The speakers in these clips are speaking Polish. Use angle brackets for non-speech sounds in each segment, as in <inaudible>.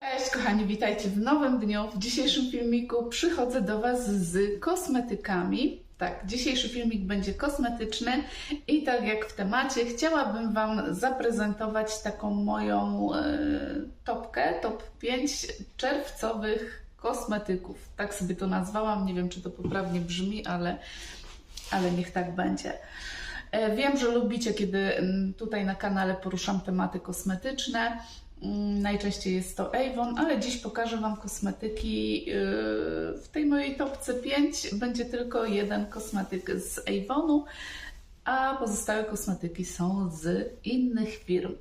Cześć kochani, witajcie w nowym dniu. W dzisiejszym filmiku przychodzę do Was z kosmetykami. Tak, dzisiejszy filmik będzie kosmetyczny i tak jak w temacie, chciałabym Wam zaprezentować taką moją e, topkę, top 5 czerwcowych kosmetyków. Tak sobie to nazwałam, nie wiem czy to poprawnie brzmi, ale, ale niech tak będzie. E, Wiem, że lubicie, kiedy tutaj na kanale poruszam tematy kosmetyczne. Mm, Najczęściej jest to Avon, ale dziś pokażę Wam kosmetyki. yy, W tej mojej topce 5 będzie tylko jeden kosmetyk z Avonu, a pozostałe kosmetyki są z innych firm.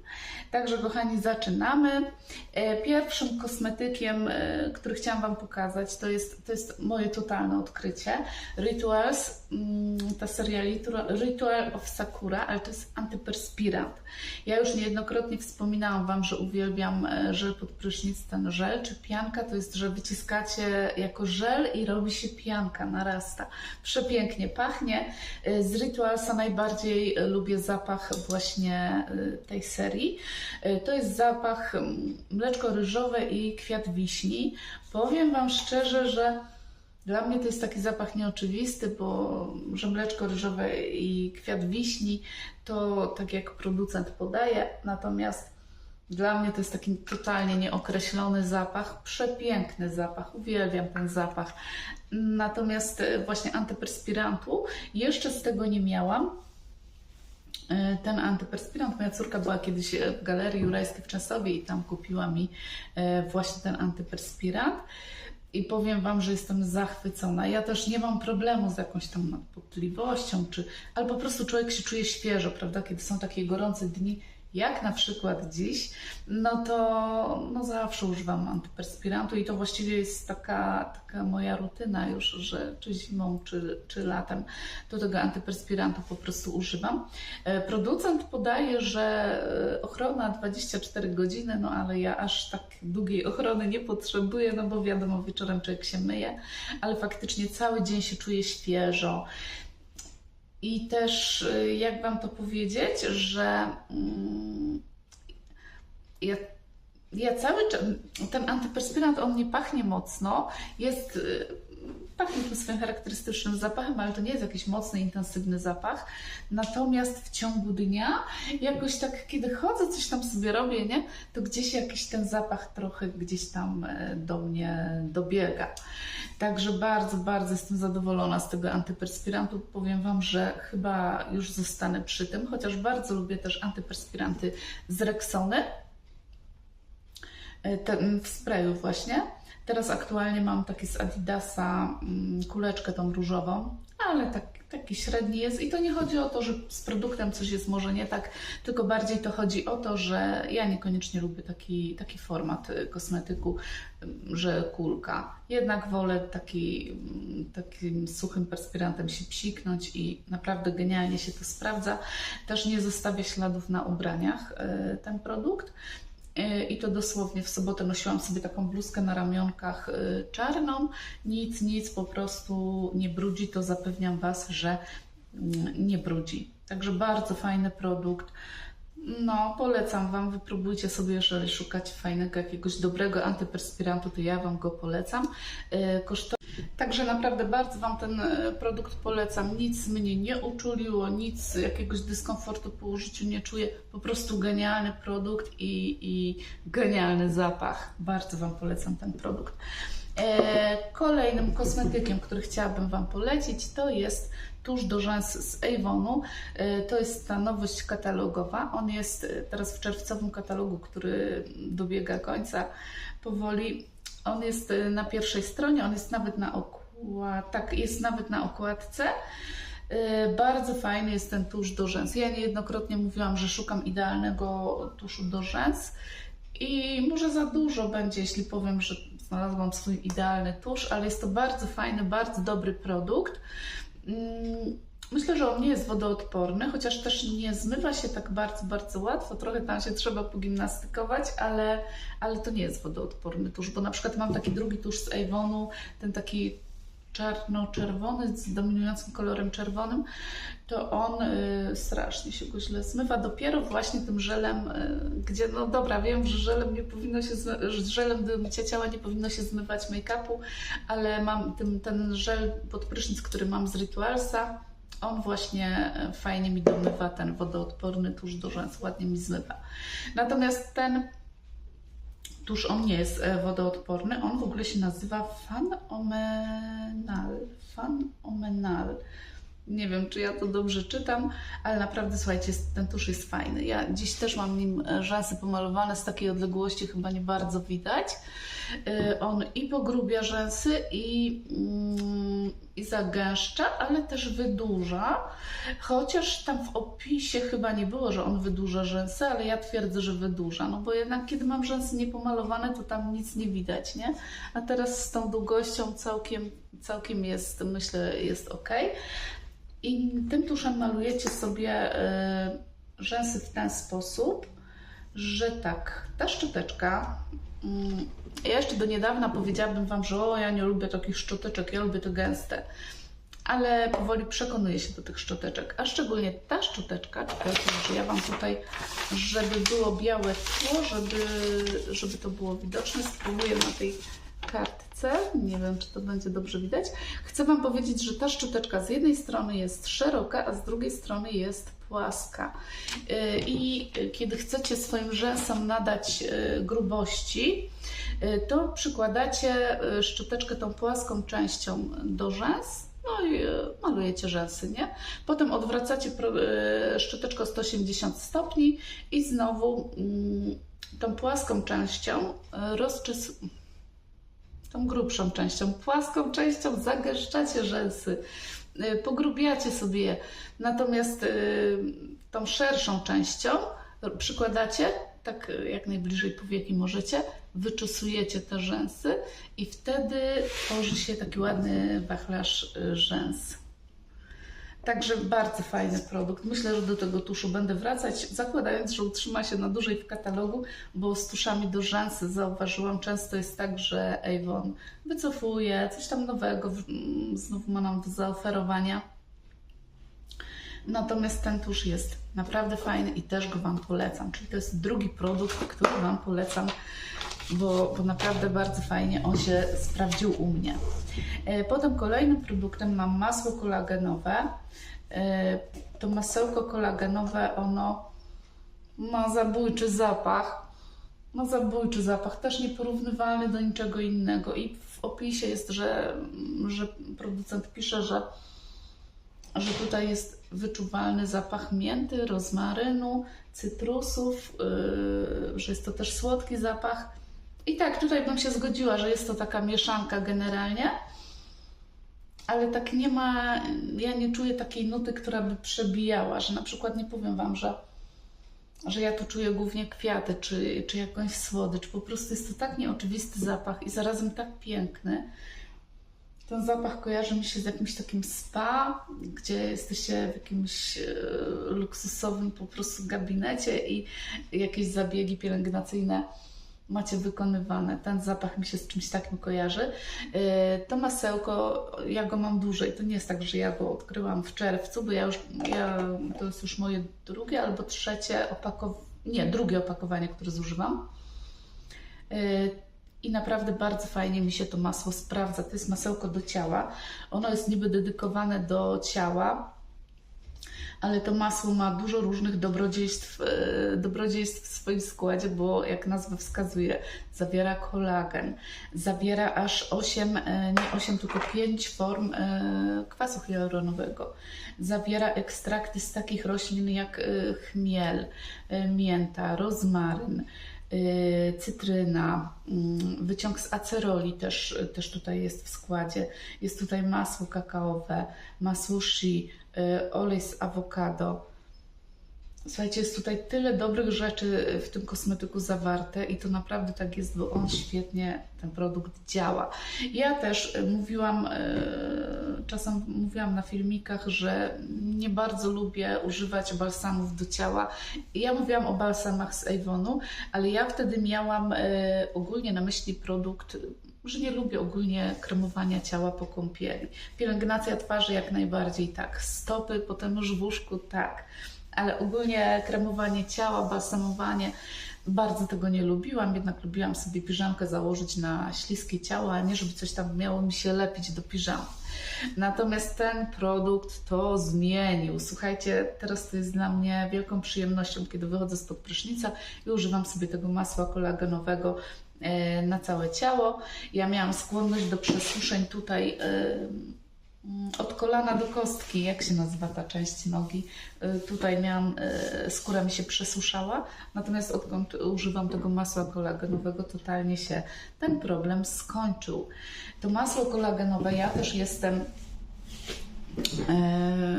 Także, kochani, zaczynamy. E, Pierwszym kosmetykiem, e, który chciałam Wam pokazać, to jest, to jest moje totalne odkrycie. Rituals, mm, ta seria Ritu- Ritual of Sakura, ale to jest antyperspirant. Ja już niejednokrotnie wspominałam Wam, że uwielbiam e, żel pod prysznic, ten żel czy pianka, to jest, że wyciskacie jako żel i robi się pianka, narasta. Przepięknie pachnie. Z Ritualsa najbardziej e, lubię zapach właśnie e, tej serii. E, To jest zapach mleczko ryżowe i kwiat wiśni. Powiem Wam szczerze, że dla mnie to jest taki zapach nieoczywisty, bo że mleczko ryżowe i kwiat wiśni to tak jak producent podaje, natomiast dla mnie to jest taki totalnie nieokreślony zapach, przepiękny zapach, uwielbiam ten zapach. Natomiast właśnie antyperspirantu jeszcze z tego nie miałam. E, Ten antyperspirant, moja córka była kiedyś e, w Galerii Jurajskiej w Czasowie i tam kupiła mi e, właśnie ten antyperspirant. I powiem Wam, że jestem zachwycona. Ja też nie mam problemu z jakąś tam nadpotliwością, czy, ale po prostu człowiek się czuje świeżo, prawda? Kiedy są takie gorące dni, jak na przykład dziś, no to no zawsze używam antyperspirantu i to właściwie jest taka, taka moja rutyna już, że czy zimą, czy, czy latem do tego antyperspirantu po prostu używam. E, Producent podaje, że e, ochrona 24 godziny, no ale ja aż tak długiej ochrony nie potrzebuję, no bo wiadomo, wieczorem człowiek się myje, ale faktycznie cały dzień się czuje świeżo. I też, y, jak Wam to powiedzieć, że mm, ja, ja cały czas, ten antyperspirant, on nie pachnie mocno, jest, tym swoim charakterystycznym zapachem, ale to nie jest jakiś mocny, intensywny zapach. Natomiast w ciągu dnia, jakoś tak, kiedy chodzę, coś tam sobie robię, nie, to gdzieś jakiś ten zapach trochę gdzieś tam e, do mnie dobiega. Także bardzo, bardzo jestem zadowolona z tego antyperspirantu. Powiem Wam, że chyba już zostanę przy tym, chociaż bardzo lubię też antyperspiranty z Rexony. E, Ten w sprayu właśnie. Teraz aktualnie mam taki z Adidasa mm, kuleczkę tą różową, ale tak, taki średni jest i to nie chodzi o to, że z produktem coś jest może nie tak, tylko bardziej to chodzi o to, że ja niekoniecznie lubię taki, taki format y, kosmetyku, ym, że kulka. Jednak wolę taki, ym, takim suchym perspirantem się psiknąć i naprawdę genialnie się to sprawdza. Też nie zostawia śladów na ubraniach y, ten produkt. Y, I to dosłownie w sobotę nosiłam sobie taką bluzkę na ramionkach y, czarną. Nic, nic, po prostu nie brudzi. To zapewniam Was, że mm, nie brudzi. Także bardzo fajny produkt. No, polecam Wam, wypróbujcie sobie, jeżeli szukacie fajnego, jakiegoś dobrego antyperspirantu, to ja Wam go polecam. Y, Kosztuje Także naprawdę bardzo Wam ten e, produkt polecam. Nic mnie nie uczuliło, nic jakiegoś dyskomfortu po użyciu nie czuję. Po prostu genialny produkt i, i genialny zapach. Bardzo Wam polecam ten produkt. E, kolejnym kosmetykiem, który chciałabym Wam polecić, to jest tusz do rzęs z Avonu. E, to jest ta nowość katalogowa. On jest teraz w czerwcowym katalogu, który dobiega końca powoli. On jest y, na pierwszej stronie, on jest nawet na okład, tak, jest nawet na okładce. Y, Bardzo fajny jest ten tusz do rzęs. Ja niejednokrotnie mówiłam, że szukam idealnego tuszu do rzęs i może za dużo będzie, jeśli powiem, że znalazłam swój idealny tusz, ale jest to bardzo fajny, bardzo dobry produkt. Myślę, że on nie jest wodoodporny, chociaż też nie zmywa się tak bardzo, bardzo łatwo. Trochę tam się trzeba pogimnastykować, ale, ale to nie jest wodoodporny tusz, bo na przykład mam taki drugi tusz z Avonu, ten taki czarno-czerwony z dominującym kolorem czerwonym, to on y, strasznie się go źle zmywa. Dopiero właśnie tym żelem, y, gdzie no dobra, wiem, że żelem nie powinno się że żelem do mycia ciała nie powinno się zmywać make-upu, ale mam tym, ten żel pod prysznic, który mam z Ritualsa, on właśnie e, fajnie mi domywa ten wodoodporny tusz do rzęs, ładnie mi zmywa. Natomiast ten tusz, on nie jest e, wodoodporny, on w ogóle się nazywa Fanomenal. Fanomenal. Nie wiem, czy ja to dobrze czytam, ale naprawdę słuchajcie, ten tusz jest fajny. Ja dziś też mam nim e, rzęsy pomalowane, z takiej odległości chyba nie bardzo widać. Y, On i pogrubia rzęsy, i, mm, i zagęszcza, ale też wydłuża. Chociaż tam w opisie chyba nie było, że on wydłuża rzęsy, ale ja twierdzę, że wydłuża. No bo jednak kiedy mam rzęsy niepomalowane, to tam nic nie widać, nie? A teraz z tą długością całkiem, całkiem jest, myślę, jest ok. I tym tuszem malujecie sobie y, rzęsy w ten sposób, że tak, ta szczoteczka. Ja jeszcze do niedawna powiedziałabym Wam, że o, ja nie lubię takich szczoteczek, ja lubię te gęste. Ale powoli przekonuję się do tych szczoteczek, a szczególnie ta szczoteczka, czekajcie, że ja Wam tutaj, żeby było białe tło, żeby, żeby to było widoczne, spróbuję na tej kartce, nie wiem, czy to będzie dobrze widać. Chcę Wam powiedzieć, że ta szczoteczka z jednej strony jest szeroka, a z drugiej strony jest płaska. Yy, I kiedy chcecie swoim rzęsom nadać yy, grubości, yy, to przykładacie szczoteczkę tą płaską częścią do rzęs, no i malujecie rzęsy, nie? Potem odwracacie szczoteczkę o 180 stopni i znowu mm, tą płaską częścią yy, rozczes tą grubszą częścią, płaską częścią zagęszczacie rzęsy, y, pogrubiacie sobie je. Natomiast y, tą szerszą częścią przykładacie, tak y, jak najbliżej powieki możecie, wyczesujecie te rzęsy i wtedy tworzy się taki ładny wachlarz rzęs. Także bardzo fajny produkt. Myślę, że do tego tuszu będę wracać, zakładając, że utrzyma się na dłużej w katalogu, bo z tuszami do rzęsy zauważyłam, często jest tak, że Avon wycofuje coś tam nowego, mm, znów ma nam do zaoferowania. Natomiast ten tusz jest naprawdę fajny i też go Wam polecam. Czyli to jest drugi produkt, który Wam polecam, bo, bo naprawdę bardzo fajnie on się sprawdził u mnie. E, Potem kolejnym produktem mam masło kolagenowe. E, To masełko kolagenowe, ono ma zabójczy zapach. Ma zabójczy zapach, też nieporównywalny do niczego innego. I w opisie jest, że, że producent pisze, że, że tutaj jest wyczuwalny zapach mięty, rozmarynu, cytrusów, yy, że jest to też słodki zapach. I tak, tutaj bym się zgodziła, że jest to taka mieszanka generalnie, ale tak nie ma, ja nie czuję takiej nuty, która by przebijała, że na przykład nie powiem Wam, że, że ja tu czuję głównie kwiaty, czy, czy jakąś słodycz. Po prostu jest to tak nieoczywisty zapach i zarazem tak piękny. Ten zapach kojarzy mi się z jakimś takim spa, gdzie jesteście w jakimś e, luksusowym po prostu gabinecie i jakieś zabiegi pielęgnacyjne macie wykonywane. Ten zapach mi się z czymś takim kojarzy. E, To masełko, ja go mam dłużej. To nie jest tak, że ja go odkryłam w czerwcu, bo ja już, ja, to jest już moje drugie albo trzecie opakowanie, nie, drugie opakowanie, które zużywam. E, I naprawdę bardzo fajnie mi się to masło sprawdza. To jest masełko do ciała. Ono jest niby dedykowane do ciała, ale to masło ma dużo różnych dobrodziejstw, e, dobrodziejstw w swoim składzie, bo jak nazwa wskazuje, zawiera kolagen, zawiera aż 8, e, nie 8, tylko 5 form e, kwasu hialuronowego. Zawiera ekstrakty z takich roślin jak chmiel, mięta, rozmaryn, cytryna, mm, wyciąg z aceroli też, też tutaj jest w składzie. Jest tutaj masło kakaowe, masło y, olej z awokado. Słuchajcie, jest tutaj tyle dobrych rzeczy w tym kosmetyku zawarte i to naprawdę tak jest, bo on świetnie, ten produkt działa. Ja też e, mówiłam, e, czasem mówiłam na filmikach, że nie bardzo lubię używać balsamów do ciała. Ja mówiłam o balsamach z Avonu, ale ja wtedy miałam e, ogólnie na myśli produkt że nie lubię ogólnie kremowania ciała po kąpieli. Pielęgnacja twarzy jak najbardziej tak, stopy, potem już w łóżku tak ale ogólnie kremowanie ciała, balsamowanie, bardzo tego nie lubiłam, jednak lubiłam sobie piżamkę założyć na śliskie ciało, a nie żeby coś tam miało mi się lepić do piżamy. Natomiast ten produkt to zmienił. Słuchajcie, teraz to jest dla mnie wielką przyjemnością, kiedy wychodzę spod prysznica i używam sobie tego masła kolagenowego na całe ciało. Ja miałam skłonność do przesuszeń tutaj e, Mm, od kolana do kostki, jak się nazywa ta część nogi. Y, tutaj miałam, skóra mi się przesuszała, natomiast odkąd używam tego masła kolagenowego, totalnie się ten problem skończył. To masło kolagenowe, ja też jestem,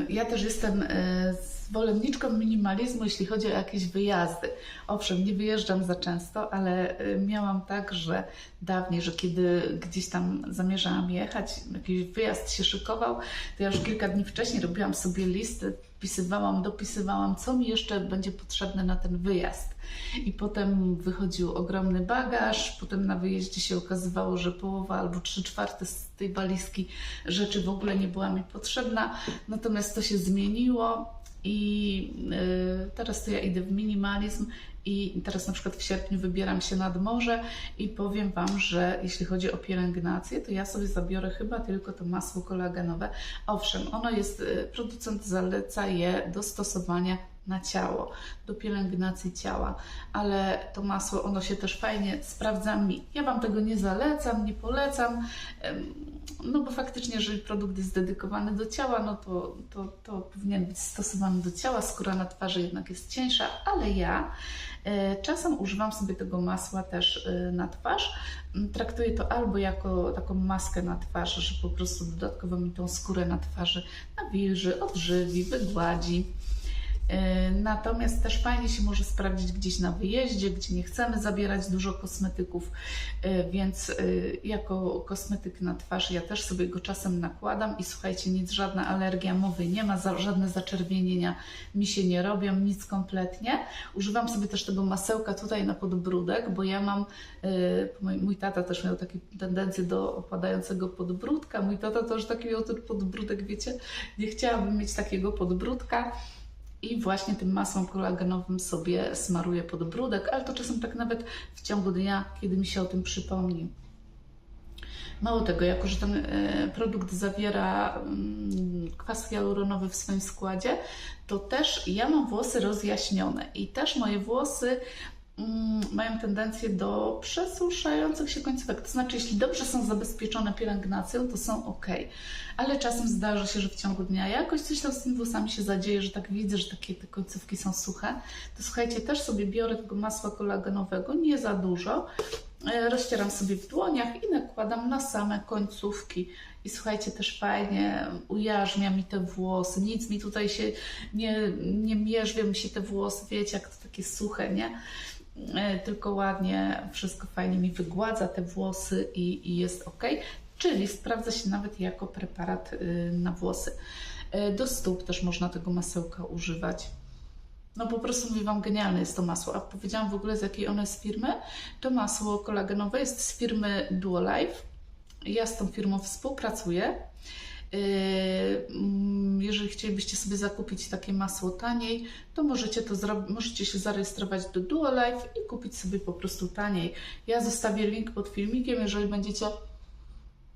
ja też jestem zwolenniczką minimalizmu, jeśli chodzi o jakieś wyjazdy. Owszem, nie wyjeżdżam za często, ale y, miałam tak, że dawniej, że kiedy gdzieś tam zamierzałam jechać, jakiś wyjazd się szykował, to ja już kilka dni wcześniej robiłam sobie listy, wpisywałam, dopisywałam, co mi jeszcze będzie potrzebne na ten wyjazd. I potem wychodził ogromny bagaż, potem na wyjeździe się okazywało, że połowa albo trzy czwarte z tej walizki rzeczy w ogóle nie była mi potrzebna. Natomiast to się zmieniło i y, teraz to ja idę w minimalizm i teraz na przykład w sierpniu wybieram się nad morze i powiem Wam, że jeśli chodzi o pielęgnację, to ja sobie zabiorę chyba tylko to masło kolagenowe. Owszem, ono jest, y, producent zaleca je do stosowania na ciało, do pielęgnacji ciała, ale to masło, ono się też fajnie sprawdza mi. Ja Wam tego nie zalecam, nie polecam, no bo faktycznie, jeżeli produkt jest dedykowany do ciała, no to, to, to powinien być stosowany do ciała, skóra na twarzy jednak jest cieńsza, ale ja e, czasem używam sobie tego masła też e, na twarz. Traktuję to albo jako taką maskę na twarz, że po prostu dodatkowo mi tą skórę na twarzy nawilży, odżywi, wygładzi. E, natomiast też fajnie się może sprawdzić gdzieś na wyjeździe, gdzie nie chcemy zabierać dużo kosmetyków, e, więc e, jako kosmetyk na twarz ja też sobie go czasem nakładam i słuchajcie, nic, żadna alergia mowy nie ma, żadne zaczerwienienia mi się nie robią, nic kompletnie. Używam sobie też tego masełka tutaj na podbródek, bo ja mam, mój, tata też miał takie tendencje do opadającego podbródka, mój tata też taki miał ten podbródek, wiecie, nie chciałabym mieć takiego podbródka, i właśnie tym masłem kolagenowym sobie smaruję podbródek, ale to czasem tak nawet w ciągu dnia, kiedy mi się o tym przypomni. Mało tego, jako że ten e, produkt zawiera mm, kwas hialuronowy w swoim składzie, to też ja mam włosy rozjaśnione i też moje włosy mają tendencję do przesuszających się końcówek. To znaczy, jeśli dobrze są zabezpieczone pielęgnacją, to są ok, ale czasem zdarza się, że w ciągu dnia jakoś coś tam z tymi włosami się zadzieje, że tak widzę, że takie te końcówki są suche. To słuchajcie, też sobie biorę tego masła kolagenowego, nie za dużo, e, rozcieram sobie w dłoniach i nakładam na same końcówki. I słuchajcie, też fajnie ujarzmia mi te włosy, nic mi tutaj się nie, nie mierzwią mi się te włosy, wiecie, jak to takie suche, nie? E, tylko ładnie, wszystko fajnie mi wygładza te włosy i, i jest ok. Czyli sprawdza się nawet jako preparat y, na włosy. E, do stóp też można tego masełka używać. No po prostu mówię Wam, genialne jest to masło. A powiedziałam w ogóle z jakiej ono jest firmy. To masło kolagenowe jest z firmy Duolife. Ja z tą firmą współpracuję. Jeżeli chcielibyście sobie zakupić takie masło taniej, to możecie to możecie się zarejestrować do Duolife i kupić sobie po prostu taniej. Ja zostawię link pod filmikiem, jeżeli będziecie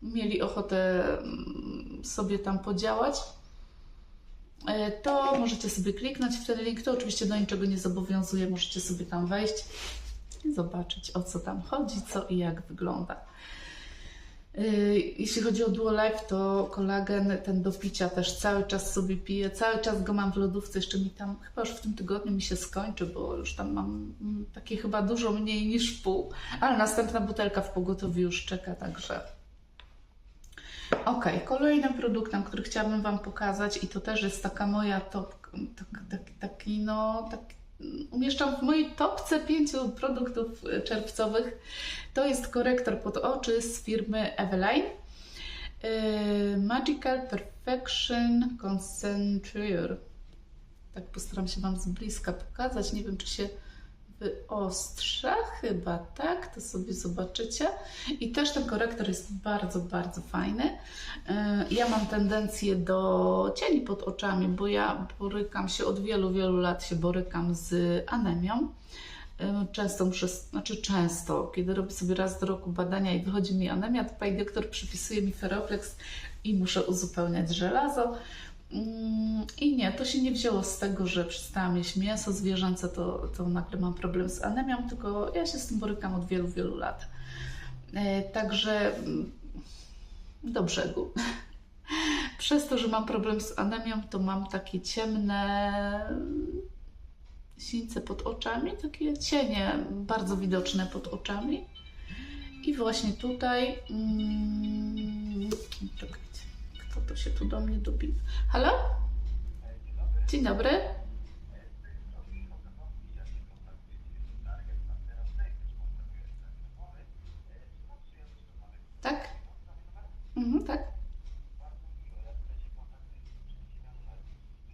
mieli ochotę mm, sobie tam podziałać, yy, to możecie sobie kliknąć w ten link. To oczywiście do niczego nie zobowiązuje, możecie sobie tam wejść i zobaczyć o co tam chodzi, co i jak wygląda. Yy, jeśli chodzi o Duo to kolagen ten do picia też cały czas sobie piję, cały czas go mam w lodówce, jeszcze mi tam, chyba już w tym tygodniu mi się skończy, bo już tam mam mm, takie chyba dużo mniej niż pół, ale następna butelka w pogotowiu już czeka, także. Ok, kolejnym produktem, który chciałabym Wam pokazać i to też jest taka moja top, tak, tak, taki no, tak, umieszczam w mojej topce pięciu produktów e, czerwcowych. To jest korektor pod oczy z firmy Eveline. Yy, Magical Perfection Concentrator. Tak postaram się Wam z bliska pokazać. Nie wiem, czy się wyostrza, chyba tak, to sobie zobaczycie. I też ten korektor jest bardzo, bardzo fajny. Yy, Ja mam tendencję do cieni pod oczami, bo ja borykam się od wielu, wielu lat się borykam z anemią. Yy, Często muszę, znaczy często, kiedy robię sobie raz do roku badania i wychodzi mi anemia, to pani doktor przypisuje mi feroflex i muszę uzupełniać żelazo. Mm, I nie, to się nie wzięło z tego, że przestałam jeść mięso zwierzęce, to, to nagle mam problem z anemią, tylko ja się z tym borykam od wielu, wielu lat. E, Także mm, do brzegu. <laughs> Przez to, że mam problem z anemią, to mam takie ciemne sińce pod oczami, takie cienie bardzo widoczne pod oczami. I właśnie tutaj. Mm, kto to się tu do mnie dobił? Halo? Dzień dobry. Tak? Mhm, tak.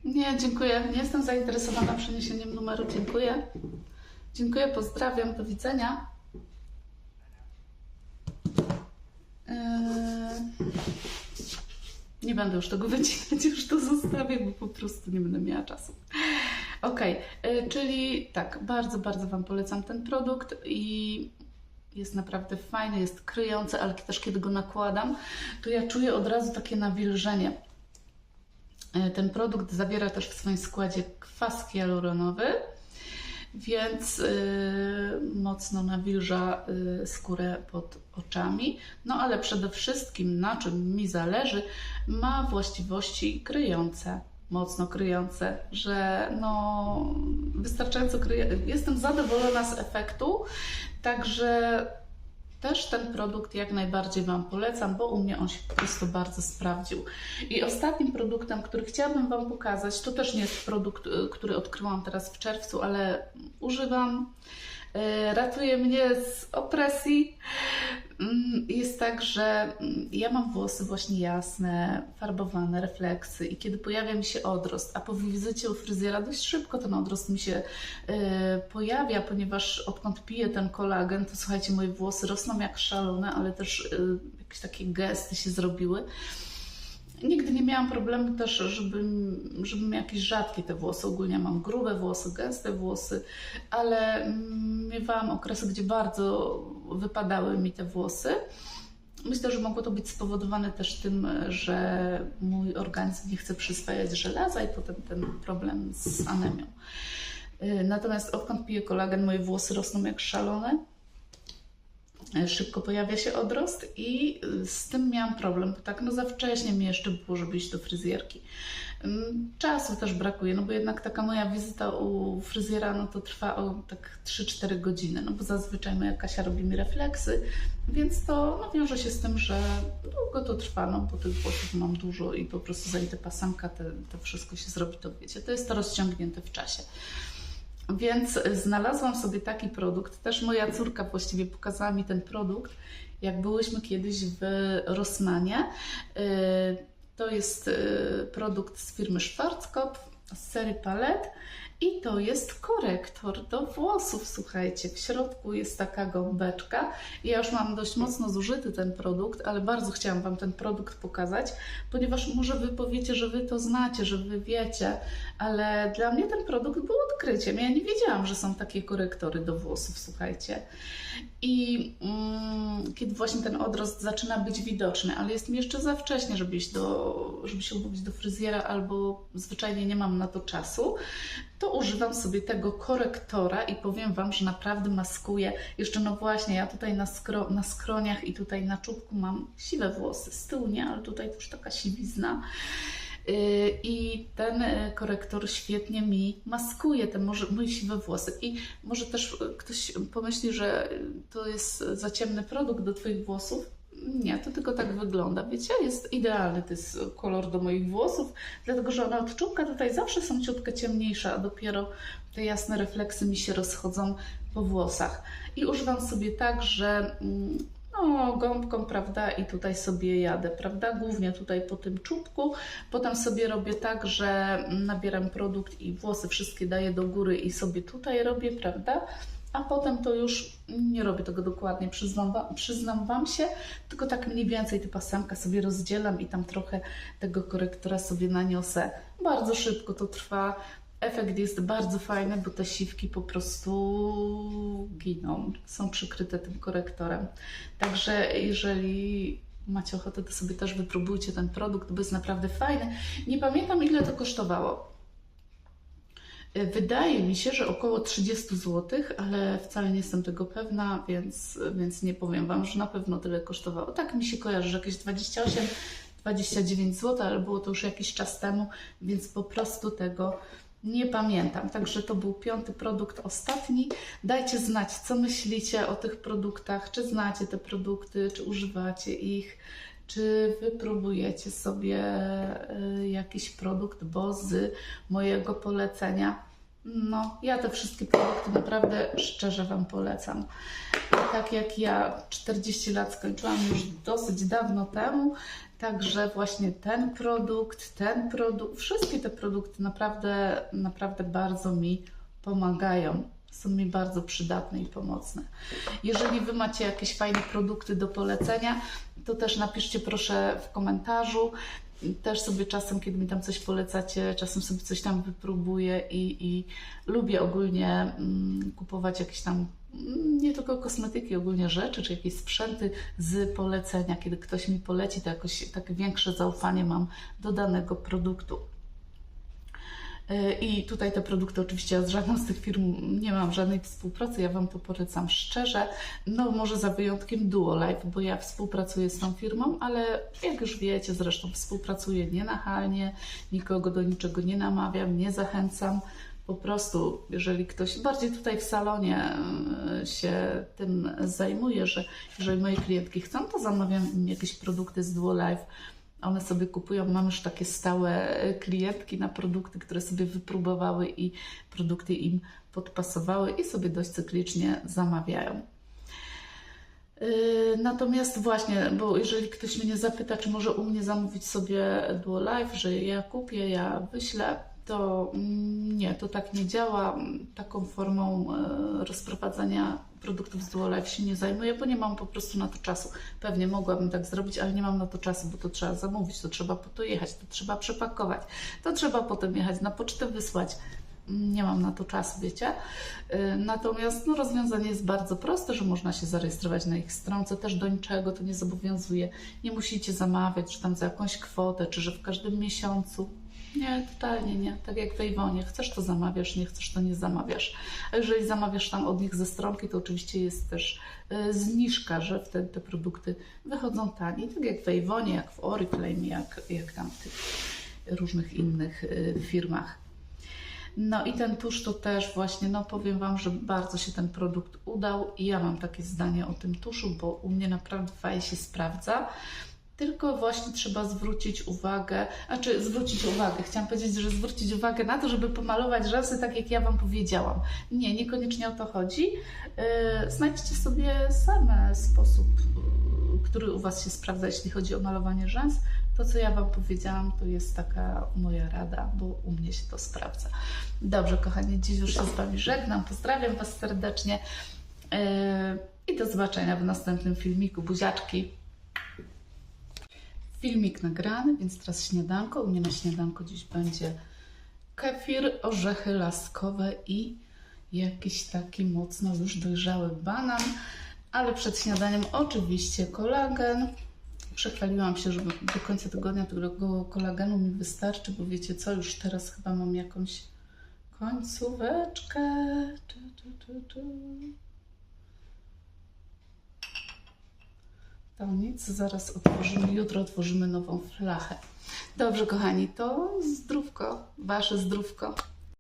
Nie, dziękuję. Nie jestem zainteresowana przeniesieniem numeru. Dziękuję. Dziękuję, pozdrawiam, do widzenia. Yy, Nie będę już tego <laughs> wycinać, już to zostawię, bo po prostu nie będę miała czasu. Ok, czyli tak, bardzo, bardzo Wam polecam ten produkt i jest naprawdę fajny, jest kryjący, ale też kiedy go nakładam, to ja czuję od razu takie nawilżenie. E, Ten produkt zawiera też w swoim składzie kwas hialuronowy, więc y, mocno nawilża y, skórę pod oczami. No ale przede wszystkim, na czym mi zależy, ma właściwości kryjące, mocno kryjące, że no wystarczająco kryje. Jestem zadowolona z efektu, także też ten produkt jak najbardziej Wam polecam, bo u mnie on się po prostu bardzo sprawdził. I ostatnim produktem, który chciałabym Wam pokazać, to też nie jest produkt, y, który odkryłam teraz w czerwcu, ale używam. Y, Ratuje mnie z opresji. Mm, Jest tak, że mm, ja mam włosy właśnie jasne, farbowane, refleksy i kiedy pojawia mi się odrost, a po wizycie u fryzjera dość szybko ten odrost mi się y, pojawia, ponieważ odkąd piję ten kolagen, to słuchajcie, moje włosy rosną jak szalone, ale też y, jakieś takie gesty się zrobiły. Nigdy nie miałam problemu też, żebym, żebym jakieś rzadkie te włosy. Ogólnie mam grube włosy, gęste włosy, ale mm, miewałam okresy, gdzie bardzo wypadały mi te włosy. Myślę, że mogło to być spowodowane też tym, że mój organizm nie chce przyswajać żelaza i potem ten problem z anemią. Y, Natomiast odkąd piję kolagen, moje włosy rosną jak szalone szybko pojawia się odrost i y, z tym miałam problem, bo tak no za wcześnie mi jeszcze było, żeby iść do fryzjerki. Czasu też brakuje, no bo jednak taka moja wizyta u fryzjera no to trwa o tak 3-4 godziny, no bo zazwyczaj moja Kasia robi mi refleksy, więc to no, wiąże się z tym, że długo to trwa, no bo tych włosów mam dużo i po prostu te pasanka, te, to wszystko się zrobi, to wiecie, to jest to rozciągnięte w czasie. Więc znalazłam sobie taki produkt. Też moja córka właściwie pokazała mi ten produkt, jak byłyśmy kiedyś w Rossmanie. Yy, To jest yy, produkt z firmy Schwarzkopf z serii Palet. I to jest korektor do włosów, słuchajcie. W środku jest taka gąbeczka. Ja już mam dość mocno zużyty ten produkt, ale bardzo chciałam Wam ten produkt pokazać, ponieważ może Wy powiecie, że Wy to znacie, że Wy wiecie, ale dla mnie ten produkt był odkryciem. Ja nie wiedziałam, że są takie korektory do włosów, słuchajcie. I mm, kiedy właśnie ten odrost zaczyna być widoczny, ale jest mi jeszcze za wcześnie, żeby, iść do, żeby się umówić do fryzjera, albo zwyczajnie nie mam na to czasu, to używam sobie tego korektora i powiem Wam, że naprawdę maskuje. Jeszcze no właśnie, ja tutaj na, skro, na skroniach i tutaj na czubku mam siwe włosy, z tyłu nie, ale tutaj już taka siwizna. Yy, I ten y, korektor świetnie mi maskuje te moje siwe włosy. I może też y, ktoś pomyśli, że y, to jest za ciemny produkt do Twoich włosów. Nie, to tylko tak wygląda. Wiecie, jest idealny, to jest kolor do moich włosów, dlatego że one od czubka tutaj zawsze są ciutkę ciemniejsze, a dopiero te jasne refleksy mi się rozchodzą po włosach. I używam sobie tak, że mm, no, gąbką, prawda, i tutaj sobie jadę, prawda, głównie tutaj po tym czubku. Potem sobie robię tak, że nabieram produkt i włosy wszystkie daję do góry i sobie tutaj robię, prawda, a potem to już nie robię tego dokładnie, przyznam wam, przyznam wam się, tylko tak mniej więcej tę pasemkę sobie rozdzielam i tam trochę tego korektora sobie naniosę. Bardzo szybko to trwa. Efekt jest bardzo fajny, bo te siwki po prostu giną, są przykryte tym korektorem. Także jeżeli macie ochotę, to sobie też wypróbujcie ten produkt, bo jest naprawdę fajny. Nie pamiętam ile to kosztowało. Wydaje mi się, że około 30 zł, ale wcale nie jestem tego pewna, więc, więc nie powiem Wam, że na pewno tyle kosztowało. Tak mi się kojarzy, że jakieś 28, 29 zł, ale było to już jakiś czas temu, więc po prostu tego nie pamiętam. Także to był piąty produkt, ostatni. Dajcie znać, co myślicie o tych produktach, czy znacie te produkty, czy używacie ich czy wypróbujecie sobie y, jakiś produkt, bo z mojego polecenia. No, ja te wszystkie produkty naprawdę szczerze Wam polecam. Tak jak ja 40 lat skończyłam już dosyć dawno temu, także właśnie ten produkt, ten produkt, wszystkie te produkty naprawdę, naprawdę bardzo mi pomagają są mi bardzo przydatne i pomocne. Jeżeli Wy macie jakieś fajne produkty do polecenia, to też napiszcie proszę w komentarzu. Też sobie czasem, kiedy mi tam coś polecacie, czasem sobie coś tam wypróbuję i, i lubię ogólnie mm, kupować jakieś tam nie tylko kosmetyki, ogólnie rzeczy, czy jakieś sprzęty z polecenia. Kiedy ktoś mi poleci, to jakoś takie większe zaufanie mam do danego produktu. I tutaj te produkty oczywiście z żadną z tych firm nie mam żadnej współpracy, ja Wam to polecam szczerze. No może za wyjątkiem Duolife, bo ja współpracuję z tą firmą, ale jak już wiecie, zresztą współpracuję nienachalnie, nikogo do niczego nie namawiam, nie zachęcam. Po prostu, jeżeli ktoś bardziej tutaj w salonie e, się tym zajmuje, że jeżeli moje klientki chcą, to zamawiam im jakieś produkty z Duolife one sobie kupują, mam już takie stałe e, klientki na produkty, które sobie wypróbowały i produkty im podpasowały i sobie dość cyklicznie zamawiają. E, natomiast właśnie, bo jeżeli ktoś mnie zapyta, czy może u mnie zamówić sobie Duo Life, że ja kupię, ja wyślę, to mm, nie, to tak nie działa. Taką formą e, rozprowadzania produktów z Duolife się nie zajmuję, bo nie mam po prostu na to czasu. Pewnie mogłabym tak zrobić, ale nie mam na to czasu, bo to trzeba zamówić, to trzeba po to jechać, to trzeba przepakować, to trzeba potem jechać na pocztę wysłać. Nie mam na to czasu, wiecie. E, natomiast no, rozwiązanie jest bardzo proste, że można się zarejestrować na ich stronce, też do niczego to nie zobowiązuje. Nie musicie zamawiać, czy tam za jakąś kwotę, czy że w każdym miesiącu. Nie, totalnie nie. Tak jak w Ejwonie. Chcesz to zamawiasz, nie chcesz to nie zamawiasz. A jeżeli zamawiasz tam od nich ze stronki, to oczywiście jest też y, zniżka, że wtedy te produkty wychodzą taniej. Tak jak w Ejwonie, jak w Oriflame, jak, jak tam w tych różnych innych y, firmach. No i ten tusz to też właśnie, no powiem Wam, że bardzo się ten produkt udał i ja mam takie zdanie o tym tuszu, bo u mnie naprawdę fajnie się sprawdza. Tylko właśnie trzeba zwrócić uwagę, znaczy zwrócić uwagę, chciałam powiedzieć, że zwrócić uwagę na to, żeby pomalować rzęsy tak, jak ja Wam powiedziałam. Nie, niekoniecznie o to chodzi. Yy, znajdźcie sobie same sposób, który u Was się sprawdza, jeśli chodzi o malowanie rzęs. To, co ja Wam powiedziałam, to jest taka moja rada, bo u mnie się to sprawdza. Dobrze, kochani, dziś już się z Wami żegnam. Pozdrawiam Was serdecznie yy, i do zobaczenia w następnym filmiku. Buziaczki! Filmik nagrany, więc teraz śniadanko. U mnie na śniadanko dziś będzie kefir, orzechy laskowe i jakiś taki mocno już dojrzały banan. Ale przed śniadaniem oczywiście kolagen. Przechwaliłam się, że do końca tygodnia tego kolagenu mi wystarczy, bo wiecie co, już teraz chyba mam jakąś końcóweczkę. Tu, tu, tu, tu. To nic, zaraz otworzymy, jutro otworzymy nową flachę. Dobrze, kochani, to zdrówko, wasze zdrówko.